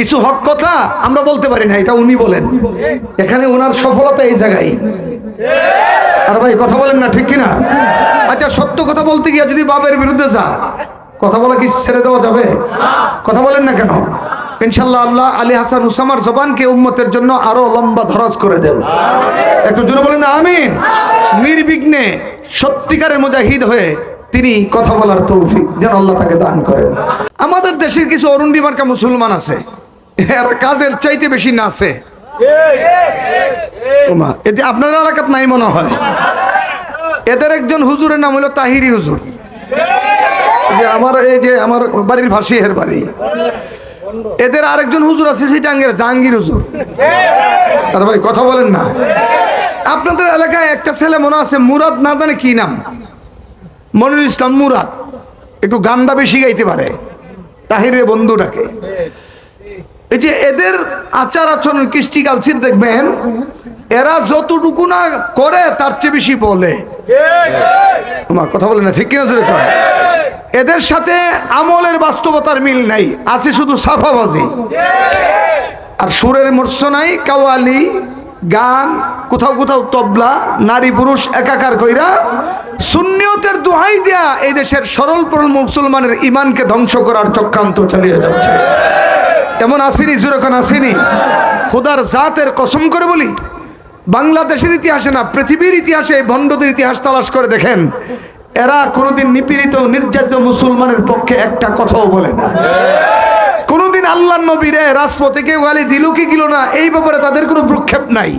কিছু হক কথা আমরা বলতে পারি না, এটা উনি বলেন। এখানে ওনার সফলতা এই জায়গায়। আর ভাই, কথা বলেন না, ঠিক কিনা? আচ্ছা সত্য কথা বলতে গিয়ে যদি বাবের বিরুদ্ধে যা, কথা বলা কি ছেড়ে দেওয়া যাবে? কথা বলেন না কেন? ইনশাল্লাহ আল্লাহ আলী হাসান উসামার জবানকে উম্মতের জন্য আরও লম্বা ধরাজ করে দেন। একটু জোরে বলেন আমিন? নির্বিঘ্নে সত্যিকারের মুজাহিদ হয়ে তিনি কথা বলার তৌফিক যেন আল্লাহ তাকে দান করেন। আমাদের দেশের কিছু অরুণডি মার্কা মুসলমান আছে। এরা কাজের চাইতে বেশি নাচে। এটি আপনার এলাকাত নাই মনে হয়? এদের একজন হুজুরের নাম হলো তাহিরি হুজুর। আমার, এই যে আমার বাড়ির ভাসি এর বাড়ি। এদের আরেকজন হুজুর আছে সিটাঙ্গের জাহাঙ্গীর হুজুর। আর ভাই, কথা বলেন না। আপনাদের এলাকায় একটা ছেলে মনে আছে, মুরাদ, না জানে কি নাম? মনির ইসলাম মুরাদ। একটু গানটা বেশি গাইতে পারে। তাহিরে বন্ধুটাকে। এই যে এদের আচার আচরণ কৃষ্টি কালচির দেখবেন, এরা যতটুকু না করে, তার চেয়ে বেশি বলে তোমার কথা বলে না, ঠিক কিনা? এদের সাথে আমলের বাস্তবতার মিল নাই, আছে শুধু সাফাবাজি আর সুরের মৎস্য নাই, কাওয়ালি গান, কোথাও কোথাও তবলা, নারী পুরুষ একাকার কইরা সুন্নিয়তের দোহাই দেয়া এই দেশের সরল পরল মুসলমানের ইমানকে ধ্বংস করার চক্রান্ত চালিয়ে যাচ্ছে। এমন আসেনি, যেরকম আসেনি। খোদার জাতের কসম করে বলি, বাংলাদেশের ইতিহাসে না, পৃথিবীর ইতিহাসে ভণ্ডদের ইতিহাস তালাশ করে দেখেন, এরা কোনোদিন নিপীড়িত, নির্যাতিত মুসলমানের পক্ষে একটা কথাও বলে না। আল্লাহ নবীরে রাজপথে কেউ গালি দিল কি গিল না, এই ব্যাপারে তাদের কোনো প্রক্ষেপ নাই।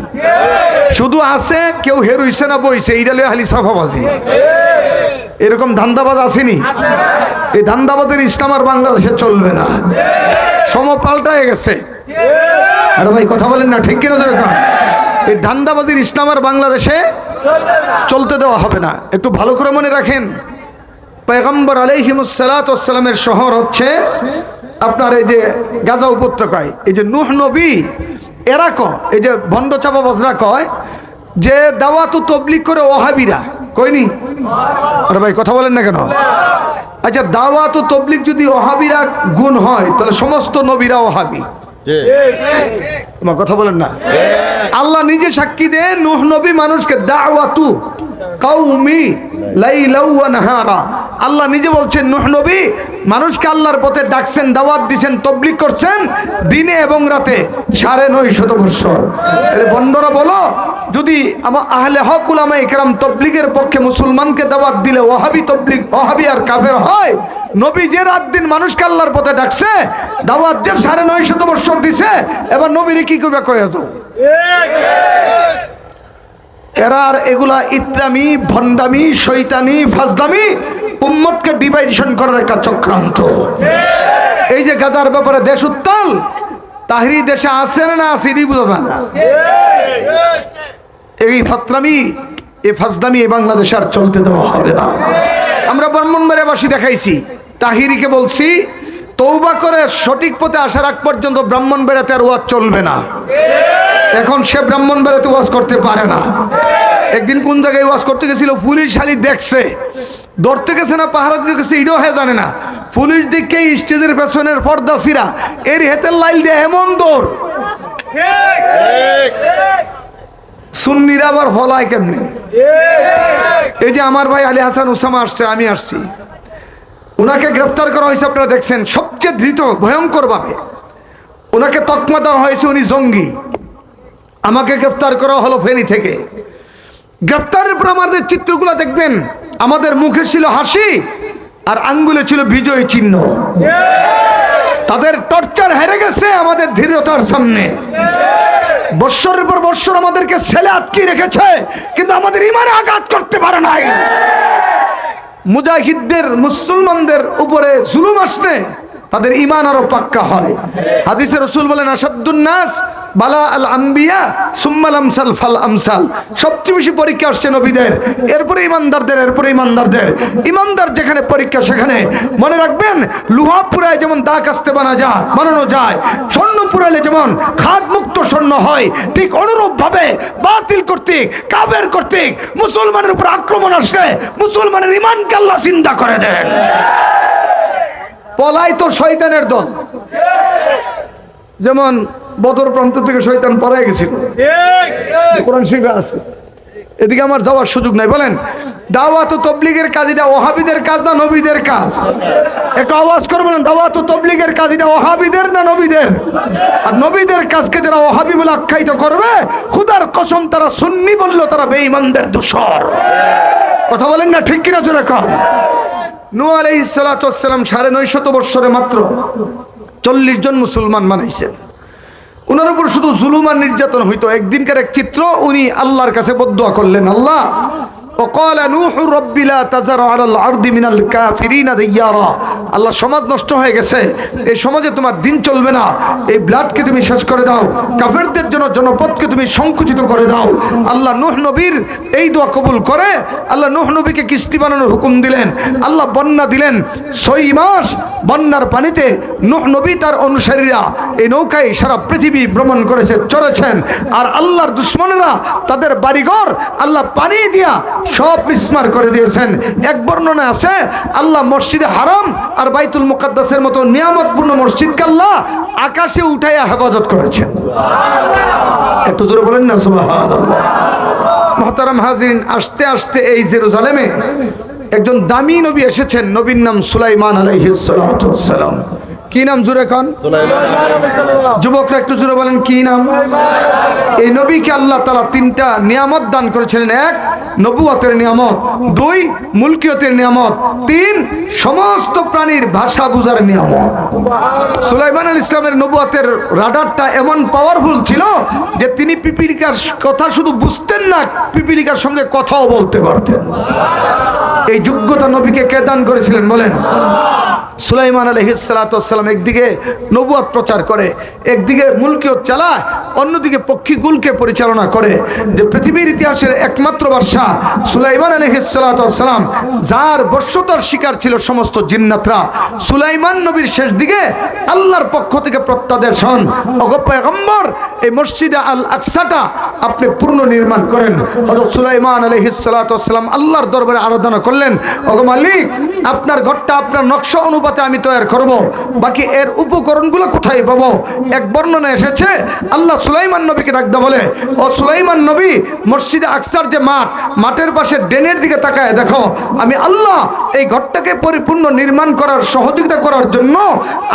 শুধু আছে, কেউ হেরুইছে না বইছে এইটা লয়ে হালি সাফাবাজি এরকম ধান্দাবাজ আসেনি। এই ধান্দাবাদের ইসলাম আর বাংলাদেশে চলবে না। সম পাল্টায় গেছে। আরে ভাই কথা বলেন না, ঠিক কিনা যেরকম এই ধান্দাবাজির ইসলাম আর বাংলাদেশে চলতে দেওয়া হবে না। একটু ভালো করে মনে রাখেন। পেগম্বর আলহিমসালামের শহর হচ্ছে আপনার এই যে গাজা উপত্যকায় এই যে নুহ নবী, এরা কয়, এই যে ভণ্ড চাপা বজরা কয় যে দাওয়া তো তবলিক করে ওহাবিরা কইনি আরে ভাই, কথা বলেন না কেন? আচ্ছা দাওয়া তো তবলিক যদি ওহাবিরা গুণ হয়, তাহলে সমস্ত নবীরা ওহাবি। তোমার কথা বলেন না। আল্লাহ নিজে সাক্ষী দেন নুহ নবী মানুষকে, দাওয়াতু কাউমি আল্লাহ নিজে বলছেন, নুহ নবী মানুষকে আল্লাহর পথে ডাকছেন, দাওয়াত দিছেন, তবলিগ করছেন দিনে এবং রাতে সাড়ে নয় শত বৎসর বন্ধরা বলো, যদি আমার আহলে হক উলামা ইকরাম তবলিগের পক্ষে মুসলমানকে দাওয়াত দিলে ওহাবি তবলিগ ওহাবি আর কাফের হয়, নবী যে রাত দিন মানুষকে আল্লাহর পথে ডাকছে, দাওয়াত যে সাড়ে নয় শত বৎসর দিছে, এবার নবীর কি করবে কয়ে যাও এরার এগুলা ইত্রামি, ভণ্ডামি, শৈতানি ফাজদামি উম্মতকে ডিভাইডেশন করার একটা চক্রান্ত। এই যে গাজার ব্যাপারে দেশ উত্তাল, তাহিরি দেশে আছে না না আছে এটাই বোঝা যায় না। এই ফাতরামি, এই ফাজদামি এই বাংলাদেশে আর চলতে দেওয়া হবে না। আমরা ব্রাহ্মণবাড়িয়াবাসী দেখাইছি, তাহিরিকে বলছি তৌবা করে সঠিক পথে আসার আগ পর্যন্ত ব্রাহ্মণ বেড়াতে আর ওয়াজ চলবে না। এখন সে ব্রাহ্মণ বেড়াতে ওয়াজ করতে পারে না। একদিন কোন জায়গায় ওয়াজ করতে গেছিল, পুলিশ শালি দেখছে। ধরতে গেছে না, পাহারা দিতে গেছে, ইডো হ্যাঁ জানে না। পুলিশ দিকে স্টেজের পেছনের পর্দা সিরা এর হেতের লাইল দিয়ে এমন দৌড়। সুন্নিরা আবার ফলায় কেমনি? এই যে আমার ভাই আলী হাসান উসামা আসছে, আমি আসছি। ওনাকে গ্রেফতার করা হয়েছে, আপনারা দেখছেন, সবচেয়ে ধৃত, ভয়ঙ্কর ভাবে। ওনাকে তকমা দেওয়া হয়েছে, উনি জঙ্গি। আমাকে গ্রেফতার করা হলো ফেনী থেকে। গ্রেফতারের পর আমাদের চিত্রগুলো দেখবেন, আমাদের মুখে ছিল হাসি, আর আঙ্গুলে ছিল বিজয় চিহ্ন। তাদের টর্চার হেরে গেছে আমাদের ধীরতার সামনে। বৎসরের পর বৎসর আমাদেরকে ছেলে আটকে রেখেছে, কিন্তু আমাদের ইমানে আঘাত করতে পারে নাই। মুজাহিদদের মুসলমানদের উপরে জুলুম আসলে তাদের ইমান আরও পাক্কা হয়। হাদিসের রসুল বলেন আসাদুন্নাস বালা আল আম্বিয়া সুম্মাল আমসাল ফাল আমসাল। সবচেয়ে বেশি পরীক্ষা আসছে নবীদের। এরপরে ইমানদারদের এরপরে ইমানদারদের। ইমানদার যেখানে পরীক্ষা, সেখানে মনে রাখবেন, লোহা পুরায় যেমন দাগ আসতে বানা যায়, বানানো যায়, স্বর্ণ পুরালে যেমন খাদ মুক্ত স্বর্ণ হয়, ঠিক অনুরূপ ভাবে বাতিল কর্তৃক কাবের কর্তৃক মুসলমানের উপর আক্রমণ আসলে মুসলমানের ইমানকে আল্লাহ চিন্তা করে দেন। পলাই তো শয়তানের দল। যেমন বদর প্রান্ত থেকে শৈতান পড়ায় গেছিল। কোরআন শরীফে আছে। এদিকে আমার যাওয়ার সুযোগ নাই। বলেন দাওয়াত ও তবলিগের কাজ এটা ওহাবিদের কাজ না নবীদের কাজ? একটু আওয়াজ করবেন দাওয়াত তবলিগের কাজ এটা ওহাবিদের না নবীদের? আর নবীদের কাজকে যারা ওহাবি বলে আখ্যায়িত করবে খুদার কসম তারা সুন্নি বলল তারা বেঈমানদের দূষর। কথা বলেন না ঠিক কিনা জোরে কম নু ওয়াস সালাম সাড়ে নয়শত বৎসরে মাত্র চল্লিশ জন মুসলমান বানাইছেন। ওনার উপর শুধু জুলুম আর নির্যাতন হইতো একদিনকার এক চিত্র উনি আল্লাহর কাছে বদুয়া করলেন আল্লাহ وقال نوح رب لا تذر على الارض من الكافرين ديارا আল্লাহ সমাজ নষ্ট হয়ে গেছে এই সমাজে তোমার দিন চলবে না এই ব্লাডকে তুমি শেষ করে দাও কাফেরদের জন্য জনপদকে তুমি সংকুচিত করে দাও আল্লাহ নূহ নবীর এই দোয়া কবুল করে আল্লাহ নূহ নবীকে কিস্তি বানানোর হুকুম দিলেন আল্লাহ বন্যা দিলেন ছয় মাস বন্যার পানিতে নবী তার অনুসারীরা এই নৌকায় সারা পৃথিবী ভ্রমণ করেছে, চড়েছেন। আর আল্লাহর দুশ্মনেরা তাদের বাড়িঘর আল্লাহ পানি দিয়া সব বিস্মার করে দিয়েছেন। এক বর্ণনা আছে, আল্লাহ মসজিদে হারাম আর বাইতুল মুকাদ্দাসের মতো নিয়ামতপূর্ণ মসজিদকে আল্লাহ আকাশে উঠাইয়া হেফাজত করেছেন। এত জোরে বলেন না, সুবহানাল্লাহ। মহতারাম হাজিরিন, আসতে আসতে এই জেরুজালেমে একজন দামি নবী এসেছেন নবীর নাম সুলাইমান সালাম। কি নাম জুরে খান? যুবকরা একটু জুড়ে বলেন কি নাম? এই নবীকে আল্লাহ তালা তিনটা নিয়ামত দান করেছিলেন। এক নবুয়তের নিয়ামত। দুই মুলকিয়তের নিয়ামত। তিন সমস্ত প্রাণীর ভাষা বুঝার নিয়ামত। সুলাইমান আল ইসলামের নবুয়তের রাডারটা এমন পাওয়ারফুল ছিল যে তিনি পিপিলিকার কথা শুধু বুঝতেন না পিপিলিকার সঙ্গে কথাও বলতে পারতেন। এই যোগ্যতা নবীকে কে দান করেছিলেন বলেন? সুলাইমান আলহিসাল্লাম একদিকে নবুয়াত প্রচার করে, একদিকে মুলকিয়ত চালায়, অন্যদিকে পক্ষীকুলকে পরিচালনা করে। যে পৃথিবীর ইতিহাসের একমাত্র বাদশাহ সুলাইমান আলহিসাল্লাম যার বর্ষতার শিকার ছিল সমস্ত জিন্নাতরা। সুলাইমান নবীর শেষ দিকে আল্লাহর পক্ষ থেকে প্রত্যাদেশ হন অগপ্পয়গম্বর এই মসজিদে আল আকসাটা আপনি পূর্ণ নির্মাণ করেন। সুলাইমান আলহিসাল্লাম আল্লাহর দরবারে আরাধনা করলেন অগ মালিক, আপনার ঘরটা, আপনার নকশা অনুপাতে আমি তৈরি করব। বাকি এর উপকরণগুলো কোথায় পাবো? এক বর্ণনা এসেছে, আল্লাহ সুলাইমান নবীকে ডাকতে বলে, ও সুলাইমান নবী, মসজিদে আকসার যে মাঠ, মাঠের পাশে ডেনের দিকে তাকায় দেখো, আমি আল্লাহ এই ঘরটাকে পরিপূর্ণ নির্মাণ করার সহযোগিতা করার জন্য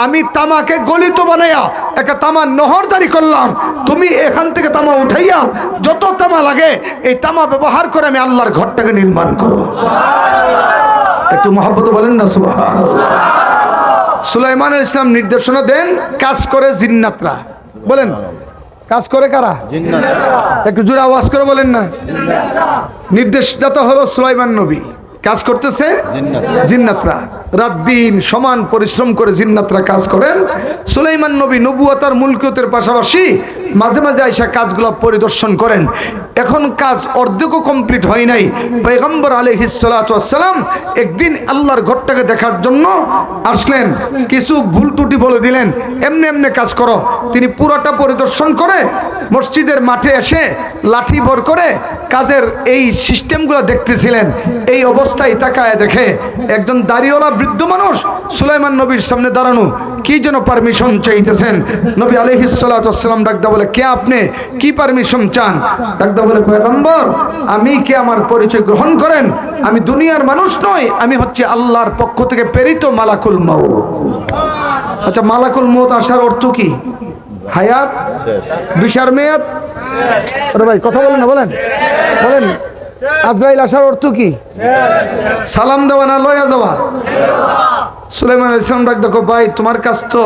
আমি তামাকে গলিত বানাইয়া একটা তামা নহর জারি করলাম। তুমি এখান থেকে তামা উঠাইয়া যত তামা লাগে, এই তামা ব্যবহার করে আমি আল্লাহর ঘরটাকে নির্মাণ করব। একটু মহাব্বত বলেন না সুবাহ সুলাইমান ইসলাম নির্দেশনা দেন কাজ করে জিন্নাতরা। বলেন কাজ করে কারা? একটু জোরে আওয়াজ করে বলেন না। নির্দেশদাতা হলো সুলাইমান নবী। কাজ করতেছে জিন্নাতরা। রাত দিন সমান পরিশ্রম করে জিন্নাতরা কাজ করেন। সুলাইমান নবী নবুয়াতার মুলকিয়তের পাশাপাশি মাঝে মাঝে আইসা কাজগুলো পরিদর্শন করেন। এখন কাজ অর্ধেকও কমপ্লিট হয় নাই। পৈগম্বর আলহিসাল্লাম একদিন আল্লাহর ঘরটাকে দেখার জন্য আসলেন। কিছু ভুল ত্রুটি বলে দিলেন। এমনি এমনি কাজ করো। তিনি পুরোটা পরিদর্শন করে মসজিদের মাঠে এসে লাঠি ভর করে কাজের এই সিস্টেমগুলো দেখতেছিলেন। এই অবস্থায় তাকায় দেখে একজন দাড়িওয়ালা বৃদ্ধ মানুষ সুলাইমান নবীর সামনে দাঁড়ানো। কি যেন পারমিশন চাইতেছেন। নবী আলহিসাল্লাম ডাকদা বলে, কে আপনি? কি পারমিশন চান? ডাকদা বলে, পয়গম্বর, আমি কে আমার পরিচয় গ্রহণ করেন? আমি দুনিয়ার মানুষ নই, আমি হচ্ছে আল্লাহর পক্ষ থেকে প্রেরিত মালাকুল মাউ আচ্ছা মালাকুল মৌত আসার অর্থ কি? হায়াত, বিশার মেয়াদ? আরে ভাই, কথা বলেন না, বলেন। বলেন, আজরাইল আসার অর্থ কি? সালাম দেওয়া না লয়া যাওয়া? সুলাইমান আলাইহিস সালাম ডাক দেখো, ভাই, তোমার কাজ তো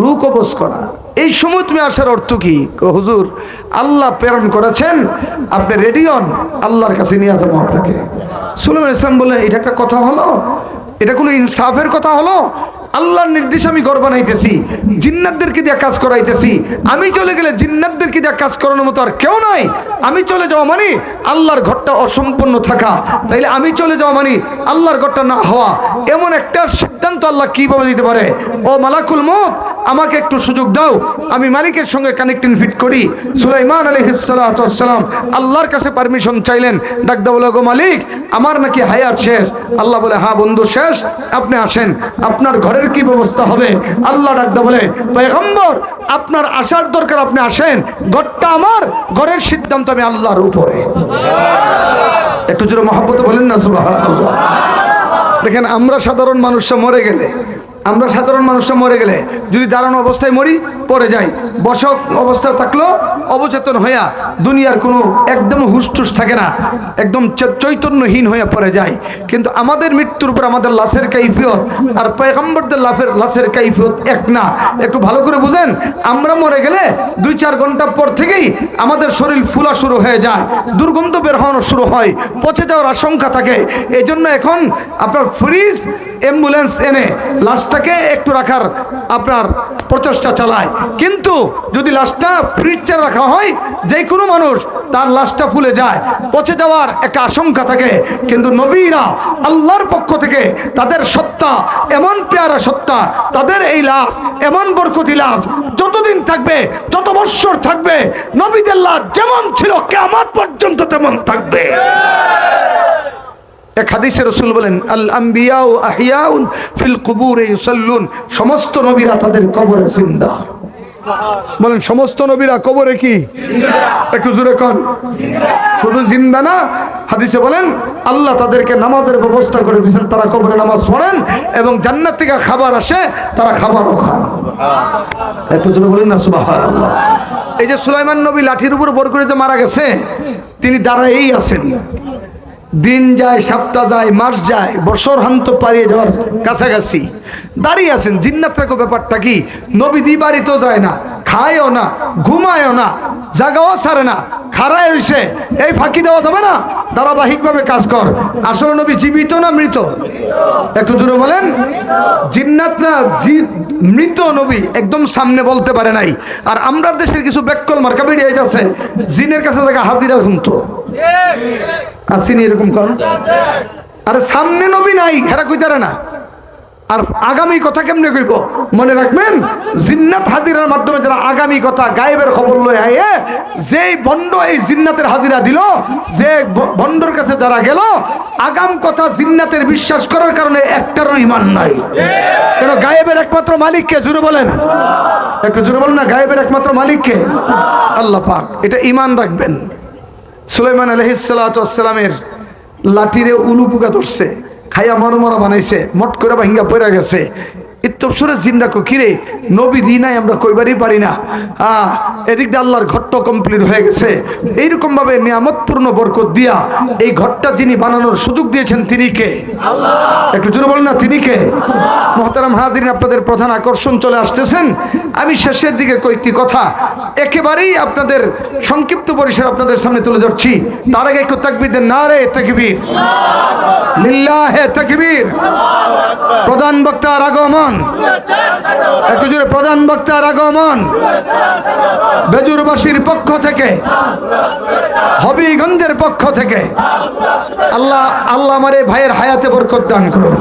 রু কবজ করা। এই সময় তুমি আসার অর্থ কি? হুজুর, আল্লাহ প্রেরণ করেছেন, আপনি রেডি হন, আল্লাহর কাছে নিয়ে যাব আপনাকে। সুলাইমান ইসলাম বলে এটা একটা কথা হলো? এটা কোনো ইনসাফের কথা হলো? আল্লাহর নির্দেশ আমি ঘর বানাইতেছি, জিন্নাতদেরকে দিয়ে কাজ করাইতেছি। আমি চলে গেলে জিন্নাতদেরকে দিয়ে কাজ করানোর মতো আর কেউ নাই। আমি চলে যাওয়া মানে আল্লাহর ঘরটা অসম্পূর্ণ থাকা। তাইলে আমি চলে যাওয়া মানে আল্লাহর ঘরটা না হওয়া। এমন একটা সিদ্ধান্ত আল্লাহ কীভাবে দিতে পারে? ও মালাকুল মত আমাকে একটু সুযোগ দাও। আমি মালিকের সঙ্গে কানেক্টিং ফিট করি। সুলাইমান আলী সালাম আল্লাহর কাছে পারমিশন চাইলেন ডাকদা বলে, গো মালিক, আমার নাকি হায়াত শেষ। আল্লাহ বলে হ্যাঁ বন্ধু, শেষ। আপনি আসেন। আপনার ঘরের কি ব্যবস্থা হবে? আল্লাহ ডাকদা বলে, পয়গম্বর, আপনার আসার দরকার, আপনি আসেন। ঘরটা আমার, ঘরের সিদ্ধান্ত আমি আল্লাহর উপরে। একটু জোরে মহাব্বত বলেন না সুবাহ দেখেন আমরা সাধারণ মানুষরা মরে গেলে আমরা সাধারণ মানুষরা মরে গেলে যদি দাঁড়ানো অবস্থায় মরি, পরে যাই। বসক অবস্থায় থাকলেও অবচেতন হইয়া দুনিয়ার কোনো একদম হুসটুস থাকে না, একদম চৈতন্যহীন হয়ে পড়ে যায় কিন্তু আমাদের মৃত্যুর পর আমাদের লাশের কাইফিয়ত আর পয়গম্বরদের লাফের লাশের কাইফিয়ত এক না। একটু ভালো করে বুঝেন, আমরা মরে গেলে দুই চার ঘণ্টা পর থেকেই আমাদের শরীর ফুলা শুরু হয়ে যায়, দুর্গন্ধ বের হওয়ানো শুরু হয়, পচে যাওয়ার আশঙ্কা থাকে। এই জন্য এখন আপনার ফ্রিজ, অ্যাম্বুলেন্স এনে লাশটাকে একটু রাখার আপনার প্রচেষ্টা চালায়। কিন্তু যদি লাশটা ফ্রিজে রাখা হয় যে কোনো মানুষ তার লাশটা ফুলে যায়, পচে যাওয়ার একটা আশঙ্কা থাকে। কিন্তু নবীরা আল্লাহর পক্ষ থেকে তাদের সত্তা, এমন পেয়ারা সত্তা, তাদের এই লাশ, এমন বরকতি লাশ যতদিন থাকবে, যত বৎসর থাকবে, নবীদের লাশ যেমন ছিল কেমন পর্যন্ত তেমন থাকবে। এক হাদিসে রসুল বলেন আল আম্বিয়াউ আহিয়াউন ফিল কুবুরে ইউসাল্লুন। সমস্ত নবীরা তাদের কবরে জিন্দা। বলেন সমস্ত নবীরা কবরে কি? একটু জোরে কন। শুধু জিন্দা না হাদিসে বলেন আল্লাহ তাদেরকে নামাজের ব্যবস্থা করে দিয়েছেন তারা কবরে নামাজ পড়েন এবং জান্নাত থেকে খাবার আসে তারা খাবারও খান। একটু জোরে বলেন না সুবহানাল্লাহ। এই যে সুলাইমান নবী লাঠির উপর বর করে যে মারা গেছে তিনি দাঁড়ায়েই আছেন। দিন যায়, সপ্তাহ যায়, মাস যায়, বছর হান্ত পারিয়ে যাওয়ার কাছাকাছি। দাঁড়িয়ে আছেন, জিন্নাত রাখো ব্যাপারটা কি? নবী দি বাড়িতেও যায় না। খায়ও না, ঘুমায়ও না, জাগাও ছাড়ে না, খাড়ায় রইছে। এই ফাঁকি দেওয়া যাবে না? ধারাবাহিকভাবে কাজ কর। আসলে নবী জীবিত না মৃত? একটু দূরে বলেন। জিন্নাতরা জি- মৃত নবী একদম সামনে বলতে পারে নাই। আর আমরা দেশের কিছু ব্যাকল মার্কা বেরিয়ে আছে জিনের কাছে থাকা হাজিরা শুনতো আসেনি এরকম কর আরে সামনে নবী নাই, হেরা কইতারে না। আর আগামী কথা কেমনে কইব? মনে রাখবেন, জিন্নাত হাজিরার মাধ্যমে যারা আগামী কথা গায়েবের খবর লয়ে আয়ে, যেই বন্ড এই জিন্নাতের হাজিরা দিল, যে বন্ডর কাছে যারা গেল, আগাম কথা জিন্নাতের বিশ্বাস করার কারণে একটারও ইমান নাই। কেন, গায়েবের একমাত্র মালিককে জুড়ে বলেন। একটু জুড়ে বলেন না, গায়েবের একমাত্র মালিককে আল্লাহ পাক, এটা ইমান রাখবেন। সুলাইমান আলহিসালামের লাঠিরে উলু পোকা ধরছে। খাইয়া মরমরা বানাইছে মট করে ভাঙ্গা পড়ে গেছে। কিরে নবী নাই আমরা কইবারই পারি না? আহ এদিক দিয়ে আল্লাহর ঘরটা কমপ্লিট হয়ে গেছে। এইরকম নিয়ামতপূর্ণ বরকত দিয়া এই ঘরটা যিনি বানানোর সুযোগ দিয়েছেন তিনি কে? একটু জোরে বলেন না তিনি কে? মহতারাম হাজির আপনাদের প্রধান আকর্ষণ চলে আসতেছেন। আমি শেষের দিকে কয়েকটি কথা একেবারেই আপনাদের সংক্ষিপ্ত পরিসর আপনাদের সামনে তুলে ধরছি। তার আগে একটু তাকবির দেন না রে তাকবীর লিল্লাহে তাকবীর। প্রধান বক্তার আগমন। একটু জোরে প্রধান বক্তার আগমন। বেজুরবাসীর পক্ষ থেকে, হবিগঞ্জের পক্ষ থেকে। আল্লাহ আল্লাহ আমার এই ভাইয়ের হায়াতে বরকত দান করুন।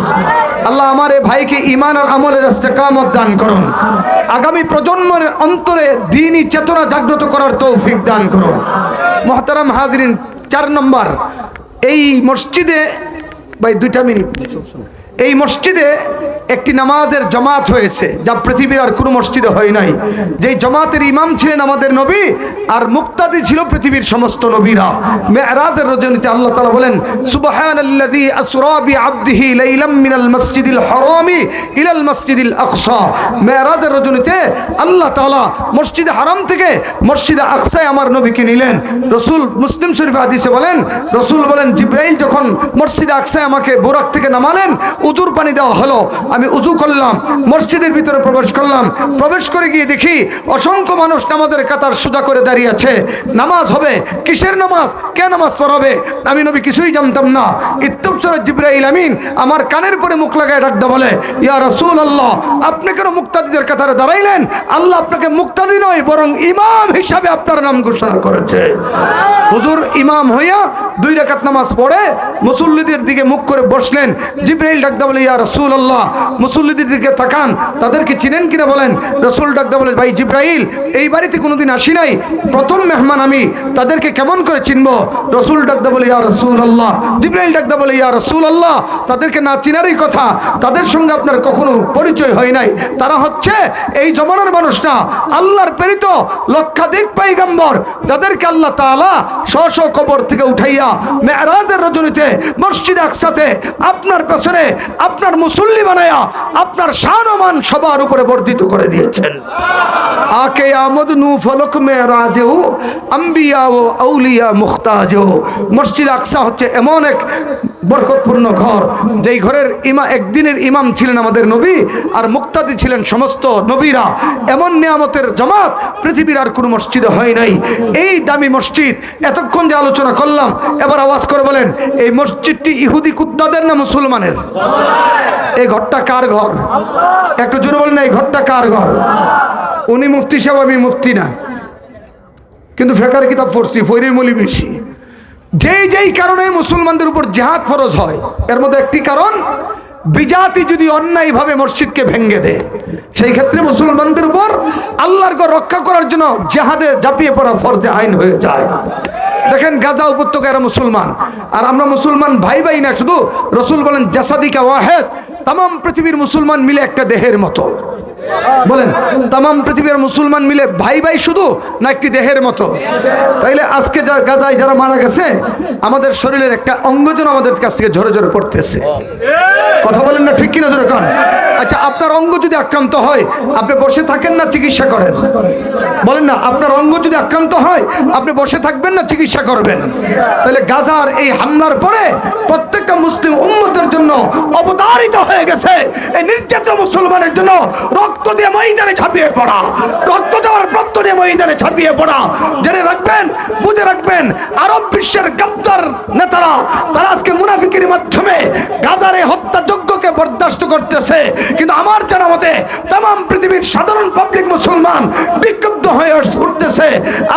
আল্লাহ আমার এই ভাইকে ইমান আর আমলের ইস্তেকামত দান করুন। আগামী প্রজন্মের অন্তরে দিনই চেতনা জাগ্রত করার তৌফিক দান করুন। মহতারাম হাজরিন, চার নম্বর। এই মসজিদে, ভাই, দুইটা মিনিট। এই মসজিদে একটি নামাজের জমাত হয়েছে, যা পৃথিবীর আর কোনো মসজিদে হয় নাই। যেই জমাতের ইমাম ছিলেন আমাদের নবী, আর মুক্তাদি ছিল পৃথিবীর সমস্ত নবীরা। মেরাজের রজনীতে আল্লাহ তালা বলেন, সুবহানাল্লাযী রজনীতে আল্লাহ তাআলা মসজিদে থেকে মসজিদে আকসায় আমার রসুল মুসলিম শরীফ বলেন, রসুল বলেন যখন আমাকে বোরাক থেকে নামালেন উজুর পানি দেওয়া হলো। আমি উজু করলাম, মসজিদের ভিতরে প্রবেশ করলাম। প্রবেশ করে গিয়ে দেখি অসংখ্য মানুষ নামাজের কাতার সোজা করে দাঁড়িয়ে আছে। নামাজ হবে? কিসের নামাজ? কে নামাজ পড়াবে? আমি নবী কিছুই জানতাম না। ইত্তবসর জিব্রাইল আমিন আমার কানের পরে মুখ লাগায় ডাকতে বলে, ইয়া রাসূল আল্লাহ আপনি কেন মুক্তাদিদের কাতারে দাঁড়াইলেন? আল্লাহ আপনাকে মুক্তাদি নয়, বরং ইমাম হিসাবে আপনার নাম ঘোষণা করেছে। হুজুর ইমাম হইয়া দুই রেখাত নামাজ পড়ে, মুসল্লিদের দিকে মুখ করে বসলেন। জিব্রাইল ডাক ডাকদা বলে, ইয়া রসুল আল্লাহ মুসল্লিদের দিকে তাকান, তাদেরকে চিনেন কিনা বলেন? রসুল ডাকদা বলে, ভাই জিব্রাইল, এই বাড়িতে কোনোদিন আসি নাই। প্রথম মেহমান আমি, তাদেরকে কেমন করে চিনব? রসুল ডাকদা বলে, ইয়া রসুল আল্লাহ জিব্রাইল ডাকদা বলে, ইয়া রসুল আল্লাহ তাদেরকে না চিনারই কথা, তাদের সঙ্গে আপনার কখনো পরিচয় হয় নাই। তারা হচ্ছে এই জমানার মানুষ না, আল্লাহর প্রেরিত লক্ষাধিক পাইগাম্বর তাদেরকে আল্লাহ স্ব স্ব কবর থেকে উঠাইয়া মেরাজের রজনীতে মসজিদ একসাথে আপনার পেছনে আপনার মুসল্লি বানায়া আপনার শানমান সবার উপরে বর্ধিত করে দিয়েছেন। আকে আমদ নু ফলক মেরাজেও আম্বিয়া ও আউলিয়া মুখতাজেও মসজিদ আকসা হচ্ছে এমন এক বরকতপূর্ণ ঘর, যেই ঘরের ইমা একদিনের ইমাম ছিলেন আমাদের নবী আর মুক্তাদি ছিলেন সমস্ত নবীরা। এমন নিয়ামতের জমাত পৃথিবীর আর কোনো মসজিদে হয় নাই। এই দামি মসজিদ, এতক্ষণ যে আলোচনা করলাম, এবার আওয়াজ করে বলেন, এই মসজিদটি ইহুদি কুত্তাদের না মুসলমানের? এই ঘরটা কার ঘর? একটু জোরে বলেন এই ঘরটা কার ঘর? উনি মুফতি সাহেব, আমি মুফতি না। কিন্তু ফেকার কিতাব পড়ছি ফৈরে মলি বেশি যেই যেই কারণে মুসলমানদের উপর জেহাদ ফরজ হয়, এর মধ্যে একটি কারণ, বিজাতি যদি অন্যায়ভাবে মসজিদকে ভেঙ্গে দেয়, সেই ক্ষেত্রে মুসলমানদের উপর আল্লাহর রক্ষা করার জন্য জেহাদে ঝাঁপিয়ে পড়া ফরজে আইন হয়ে যায়। দেখেন গাজা উপত্যকা এরা মুসলমান। আর আমরা মুসলমান ভাই ভাই না, শুধু রসুল বলেন, জাসাদিকা ওয়াহেদ তাম পৃথিবীর মুসলমান মিলে একটা দেহের মতো। বলেন তাম পৃথিবীর মুসলমান মিলে ভাই ভাই শুধু না একটি দেহের মতো? তাইলে আজকে যা গাজায় যারা মারা গেছে, আমাদের শরীরের একটা অঙ্গ যেন আমাদের কাছ থেকে ঝরে ঝরে পড়তেছে। কথা বলেন না ঠিক কিনা জোরে কান? আচ্ছা আপনার অঙ্গ যদি আক্রান্ত হয়, আপনি বসে থাকেন না চিকিৎসা করেন? বলেন না, আপনার অঙ্গ যদি আক্রান্ত হয়, আপনি বসে থাকবেন না চিকিৎসা করবেন? তাহলে গাজার এই হামলার পরে প্রত্যেকটা মুসলিম উম্মতের জন্য অবতারিত হয়ে গেছে। এই নির্যাতিত মুসলমানের জন্য রক্ত দিয়ে ময়দানে ঝাঁপিয়ে পড়া। রক্ত দেওয়ার রক্ত দিয়ে ময়দানে ঝাঁপিয়ে পড়া। জেনে রাখবেন, বুঝে রাখবেন, আরব বিশ্বের গাদ্দার নেতারা, তারা আজকে মুনাফিকের মাধ্যমে গাজার হত্যাযজ্ঞকে বরদাস্ত করতেছে। কিন্তু আমার জানা মতে তাম পৃথিবীর সাধারণ পাবলিক মুসলমান বিক্ষুব্ধ হয়ে উঠতেছে।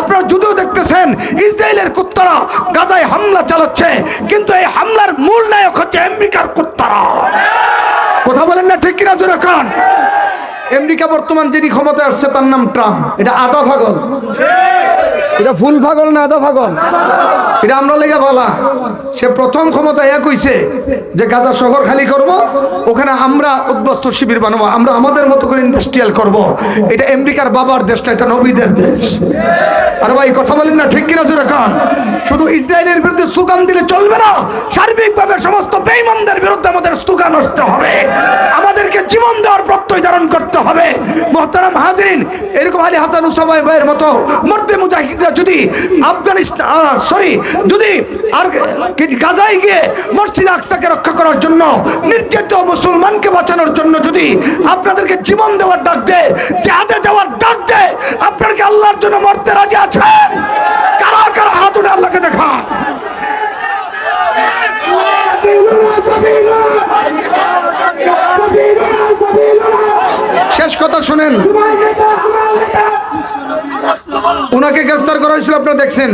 আপনারা যদিও দেখতেছেন, ইসরায়েলের কুত্তারা গাজায় হামলা চালাচ্ছে, কিন্তু এই হামলার মূল নায়ক হচ্ছে আমেরিকার কুত্তারা। কথা বলেন না ঠিক কিনা জোরে খান। আমেরিকা বর্তমান যিনি ক্ষমতায় আসছে, তার নাম ট্রাম্প। এটা আদা পাগল এটা ফুল পাগল না আদা পাগল এটা আমরা লেগে বলা। সে প্রথম ক্ষমতা এক হইছে, যে গাজা শহর খালি করব, ওখানে আমরা উদ্বস্ত শিবির বানাবো, আমরা আমাদের মতো করে ইন্ডাস্ট্রিয়াল করব। এটা আমেরিকার বাবার দেশটা এটা নবীদের দেশ। আরে ভাই, কথা বলেন না, ঠিক কিনা জোরে কান? শুধু ইসরায়েলের বিরুদ্ধে স্লোগান দিলে চলবে না, সার্বিকভাবে সমস্ত বেঈমানদের বিরুদ্ধে আমাদের স্লোগান আসতে হবে। আমাদেরকে জীবন দেওয়ার প্রত্যয় ধারণ করতে হবে। মোহতারাম হাজরিন, এরকম আলী হাসান উসামাই ভাইয়ের মতো মর্দে মুজাহিদরা যদি আফগানিস্তান সরি যদি আর গাজায় গিয়ে মসজিদ আকসাকে রক্ষা করার জন্য, নির্যাতিত মুসলমানকে বাঁচানোর জন্য যদি আপনাদেরকে জীবন দেওয়ার ডাক দেয়, জেহাদে যাওয়ার ডাক দেয়, আপনার কি আল্লাহর জন্য মরতে রাজি আছেন? কারা কারা হাত উঠে আল্লাহকে দেখান। শেষ কথা শুনেন। ওনাকে গ্রেফতার করা হয়েছিল, আপনারা দেখছেন।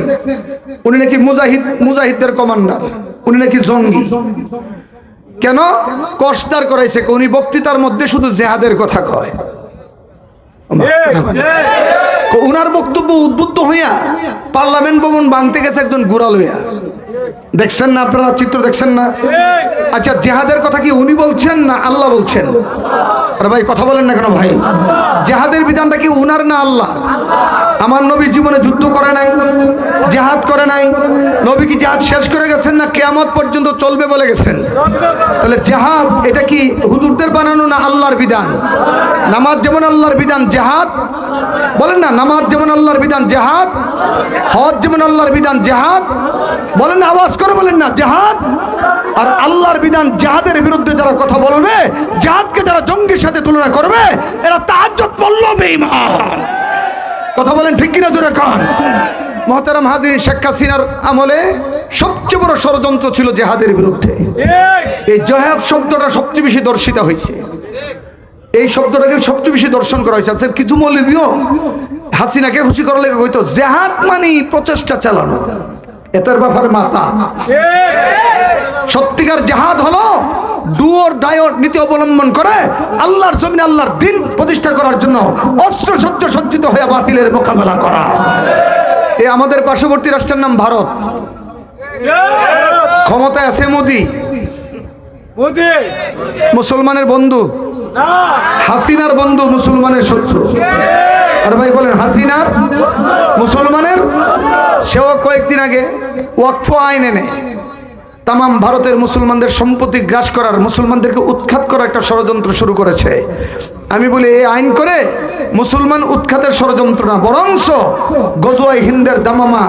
উনি নাকি মুজাহিদ, মুজাহিদদের কমান্ডার, উনি নাকি জঙ্গি। কেন? কষ্টার করাইছে উনি বক্তৃতার মধ্যে শুধু জেহাদের কথা কয়। উনার বক্তব্য উদ্বুদ্ধ হইয়া পার্লামেন্ট ভবন ভাঙতে গেছে একজন গুড়াল হইয়া। দেখছেন না আপনারা চিত্র দেখছেন না? আচ্ছা জেহাদের কথা কি উনি বলছেন না আল্লাহ বলছেন? আরে ভাই, কথা বলেন না কেন ভাই? জেহাদের বিধানটা কি উনার না আল্লাহ? আমার নবী জীবনে যুদ্ধ করে নাই, জেহাদ করে নাই। নবী কি জেহাদ শেষ করে গেছেন না কেয়ামত পর্যন্ত চলবে বলে গেছেন? তাহলে জেহাদ, এটা কি হুজুরদের বানানো না আল্লাহর বিধান? নামাজ যেমন আল্লাহর বিধান, জেহাদ, বলেন না, নামাজ যেমন আল্লাহর বিধান, জেহাদ, হজ যেমন আল্লাহর বিধান, জেহাদ, বলেন আওয়াজ করে বলেন না, জেহাদ? আর আল্লাহর বিধান জাহাদের বিরুদ্ধে যারা কথা বলবে, জেহাদকে যারা জঙ্গির সাথে তুলনা করবে, এরা তাহাজ্জত পড়ল কথা বলেন ঠিক কিনা জোরে খান মহতারাম হাজির শেখ হাসিনার আমলে সবচেয়ে বড় ষড়যন্ত্র ছিল জেহাদের বিরুদ্ধে। এই জেহাদ শব্দটা সবচেয়ে বেশি দর্শিত হয়েছে। এই শব্দটাকে সবচেয়ে বেশি দর্শন করা হয়েছে। আচ্ছা কিছু মৌলবীও হাসিনাকে খুশি করার লেগে হয়তো জেহাদ মানে প্রচেষ্টা চালানো। এটার ব্যাপারে মাতা। সত্যিকার জেহাদ হলো ডুয়োর ডায়োর নীতি অবলম্বন করে আল্লাহর জমিনে আল্লাহর দিন প্রতিষ্ঠা করার জন্য অস্ত্র সজ্জ সজ্জিত হয়ে বাতিলের মোকাবেলা করা। এ আমাদের পার্শ্ববর্তী রাষ্ট্রের নাম ভারত। ক্ষমতায় আছে মোদি। মোদি। মুসলমানের বন্ধু। হাসিনার বন্ধু মুসলমানের শত্রু। আর ভাই বলেন হাসিনা মুসলমানের? সেও কয়েকদিন আগে ওয়াকফ আইন এনে তাম ভারতের মুসলমানদের সম্পত্তি গ্রাস করার, মুসলমানদেরকে উৎখাত করার একটা ষড়যন্ত্র শুরু করেছে। আমি বলি, এই আইন করে মুসলমান উৎখাতের ষড়যন্ত্র না বরংস গজুয়াই হিন্দের দামামা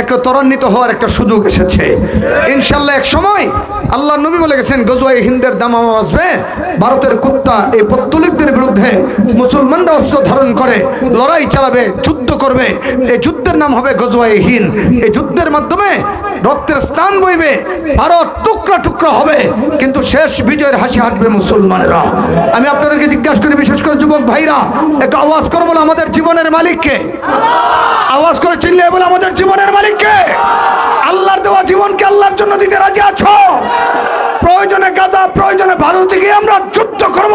এক ত্বরান্বিত হওয়ার একটা সুযোগ এসেছে। ইনশাল্লাহ এক সময় আল্লাহ নবী বলে গেছেন, গজওয়াই হিন্দের দামামা আসবে। ভারতের কুত্তা এই পত্তলিকদের বিরুদ্ধে মুসলমানরা অস্ত্র ধারণ করে, লড়াই চালাবে, যুদ্ধ করবে। এই যুদ্ধের নাম হবে গজওয়াই হিন্দ। এই যুদ্ধের মাধ্যমে রক্তের স্নান বইবে, ভারত টুকরা টুকরা হবে। কিন্তু শেষ বিজয়ের হাসি হাঁটবে মুসলমানেরা। আমি আপনাদেরকে জিজ্ঞাসা করি, বিশেষ করে যুবক ভাইরা, একটু আওয়াজ করব আমাদের জীবনের মালিককে। আওয়াজ করে চিনলে বলে আমাদের জীবনের মালিককে, আল্লাহর দেওয়া জীবনকে আল্লাহর জন্য দিতে রাজি আছো? প্রয়োজনে গাজা, প্রয়োজনে ভারতে গিয়ে আমরা যুদ্ধ করব,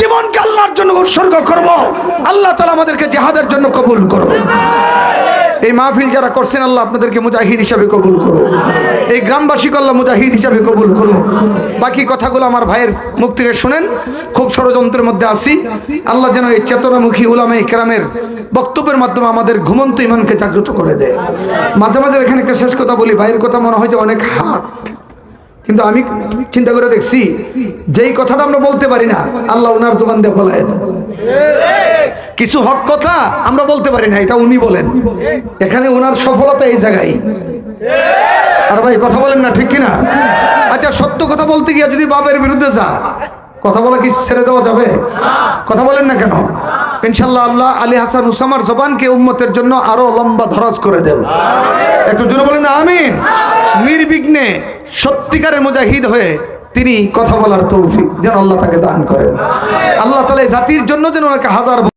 জীবনকে আল্লাহর জন্য উৎসর্গ করব। আল্লাহ তালা আমাদেরকে জেহাদের জন্য কবুল করো এই মাহফিল যারা করছেন, আল্লাহ আপনাদেরকে মুজাহিদ হিসাবে কবুল করো এই গ্রামবাসীকে আল্লাহ মুজাহিদ হিসাবে কবুল করো বাকি কথাগুলো আমার ভাইয়ের মুখ থেকে শুনেন। খুব ষড়যন্ত্রের মধ্যে আসি আল্লাহ যেন এই চেতনামুখী উলামে ইকরামের বক্তব্যের মাধ্যমে আমাদের ঘুমন্ত ইমানকে জাগ্রত করে দেয়। মাঝে মাঝে এখানে একটা শেষ কথা বলি, ভাইয়ের কথা মনে হয় যে অনেক হাট কিন্তু আমি চিন্তা করে দেখছি, যেই কথাটা আমরা বলতে পারি না, আল্লাহ ওনার জবান দিয়ে বলায়। কিছু হক কথা আমরা বলতে পারি না, এটা উনি বলেন। এখানে ওনার সফলতা এই জায়গায়। আর ভাই, কথা বলেন না, ঠিক কিনা? আচ্ছা সত্য কথা বলতে গিয়ে যদি বাবের বিরুদ্ধে যা, কথা বলা কি ছেড়ে দেওয়া যাবে? কথা বলেন না কেন? ইনশাল্লাহ আল্লাহ আলী হাসান উসামার জবানকে উম্মতের জন্য আরও লম্বা ধরাজ করে দেন। একটু জোরে বলেন আমিন। নির্বিঘ্নে সত্যিকারের মুজাহিদ হয়ে তিনি কথা বলার তৌফিক যেন আল্লাহ তাকে দান করেন। আল্লাহ তালা জাতির জন্য যেন ওনাকে হাজার